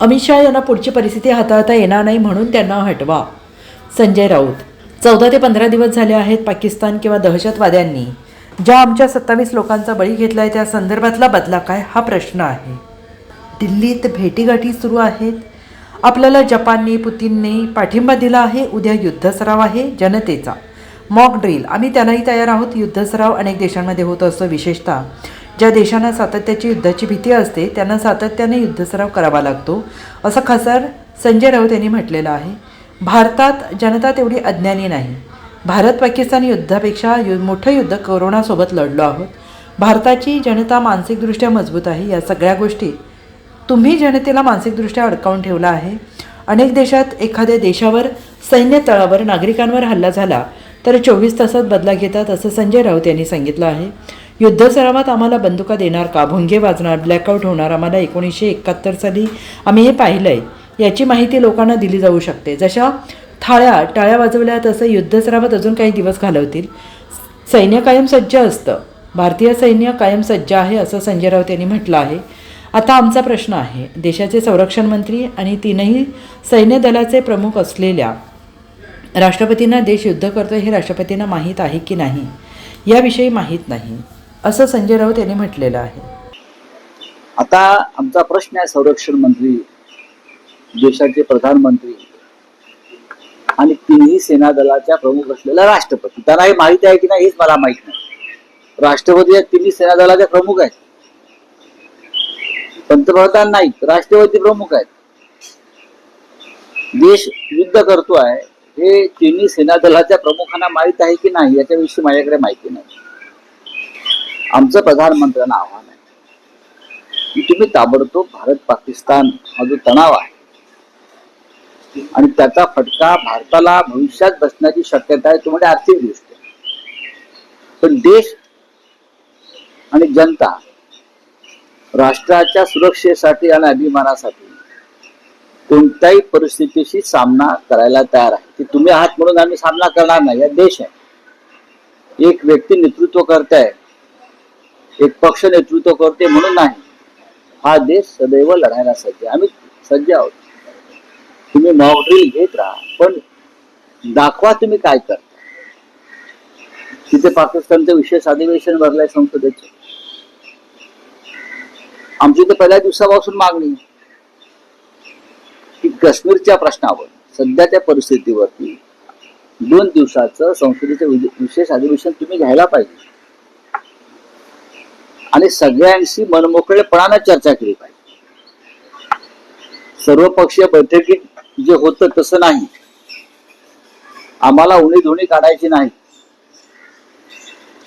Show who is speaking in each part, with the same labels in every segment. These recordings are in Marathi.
Speaker 1: अमित शहा यांना पुढची परिस्थिती हाताळता येणार नाही म्हणून त्यांना हटवा. संजय राऊत. चौदा ते पंधरा दिवस झाले आहेत पाकिस्तान किंवा दहशतवाद्यांनी. ज्या आमच्या सत्तावीस लोकांचा बळी घेतला आहे त्या संदर्भातला बदला काय? हा प्रश्न आहे. दिल्लीत भेटीगाठी सुरू आहेत. आपल्याला जपानने पुतीनने पाठिंबा दिला आहे. उद्या युद्ध सराव आहे जनतेचा. Mock drill. आम्ही त्यालाही तयार आहोत. युद्ध सराव अनेक देशांमध्ये होत असतो विशेषतः ज्या देशांना सातत्याची युद्धाची भीती असते त्यांना सातत्याने युद्धसराव करावा लागतो असं खासदार संजय राऊत यांनी म्हटलेलं आहे. भारतात जनता तेवढी अज्ञानी नाही. भारत पाकिस्तान युद्धापेक्षा यु मोठं युद्ध कोरोनासोबत लढलो आहोत. भारताची जनता मानसिकदृष्ट्या मजबूत आहे या सगळ्या गोष्टी तुम्ही जनतेला मानसिकदृष्ट्या अडकावून ठेवला आहे. अनेक देशात एखाद्या देशावर सैन्य तळावर नागरिकांवर हल्ला झाला तर चोवीस तासात बदला घेतात असं संजय राऊत यांनी सांगितलं आहे. युद्धसरावात आम्हाला बंदुका देणार का? भुंगे वाजणार ब्लॅकआउट होणार आम्हाला एकोणीसशे एकाहत्तर साली आम्ही हे पाहिलं आहे याची माहिती लोकांना दिली जाऊ शकते. जशा थाळ्या टाळ्या वाजवल्या तसं युद्धसरावात अजून काही दिवस घालवतील. सैन्य कायम सज्ज असतं. भारतीय सैन्य कायम सज्ज आहे असं संजय राऊत यांनी म्हटलं आहे. आता आमचा प्रश्न आहे देशाचे संरक्षण मंत्री आणि तीनही सैन्य दलाचे प्रमुख असलेल्या राष्ट्रपतींना देश युद्ध करतो हे राष्ट्रपतींना माहीत आहे की नाही? याविषयी माहीत नाही. असं संजय राऊत यांनी म्हटलेलं आहे.
Speaker 2: आता आमचा प्रश्न आहे संरक्षण मंत्री देशाचे प्रधानमंत्री आणि तिन्ही सेना दलाच्या प्रमुख असलेला राष्ट्रपती. त्यांना हे माहिती आहे की नाही हेच मला माहीत नाही. राष्ट्रपती या तिन्ही सेना दलाच्या प्रमुख आहेत. पंतप्रधान नाही राष्ट्रपती प्रमुख आहेत. देश युद्ध करतो आहे हे तिन्ही सेना दलाच्या प्रमुखांना माहीत आहे की नाही याच्याविषयी माझ्याकडे माहिती नाही. आमचं प्रधानमंत्र्यांना आव्हान आहे. की तुम्ही ताबडतोब भारत पाकिस्तान हा जो तणाव आहे आणि त्याचा फटका भारताला भविष्यात बसण्याची शक्यता आहे तुम्हाला म्हणजे आर्थिक दृष्ट्या. पण देश आणि जनता राष्ट्राच्या सुरक्षेसाठी आणि अभिमानासाठी कोणत्याही परिस्थितीशी सामना करायला तयार आहे. की तुम्ही आहात म्हणून आम्ही सामना करणार नाही. या देश आहे. एक व्यक्ती नेतृत्व करताय एक पक्ष नेतृत्व करते म्हणून नाही. हा देश सदैव लढायला सज्ज आम्ही सज्ज आहोत. तुम्ही मॉकड्रिल घेत राहा पण दाखवा तुम्ही काय करता. तिथे पाकिस्तानचं विशेष अधिवेशन भरलंय संसदेचं. आमची तर पहिल्या दिवसापासून मागणी की काश्मीरच्या प्रश्नावर सध्याच्या परिस्थितीवरती दोन दिवसाचं संसदेचं विशेष अधिवेशन तुम्ही घ्यायला पाहिजे. आणि सगळ्यांशी मनमोकळेपणानं चर्चा केली पाहिजे. सर्वपक्षीय बैठकीत जे होतं तसं नाही. आम्हाला उणी धुणी काढायची नाही.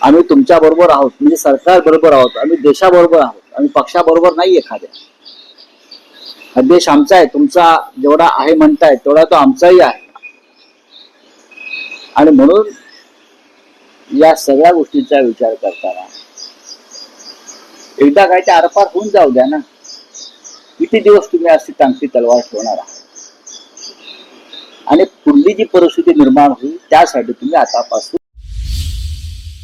Speaker 2: आम्ही तुमच्या बरोबर आहोत म्हणजे सरकार बरोबर आहोत आम्ही देशाबरोबर आहोत आम्ही पक्षाबरोबर नाही एखाद्या. हा देश आमचा आहे तुमचा जेवढा आहे म्हणताय तेवढा तो आमचाही आहे. आणि म्हणून या सगळ्या गोष्टींचा विचार करताना एकदा काय ते आरपार होऊन जाऊ द्या ना. किती दिवस तुम्ही अशी चांगली तलवार ठेवणार आहात? आणि पुढली जी परिस्थिती निर्माण होईल त्यासाठी तुम्ही आतापासून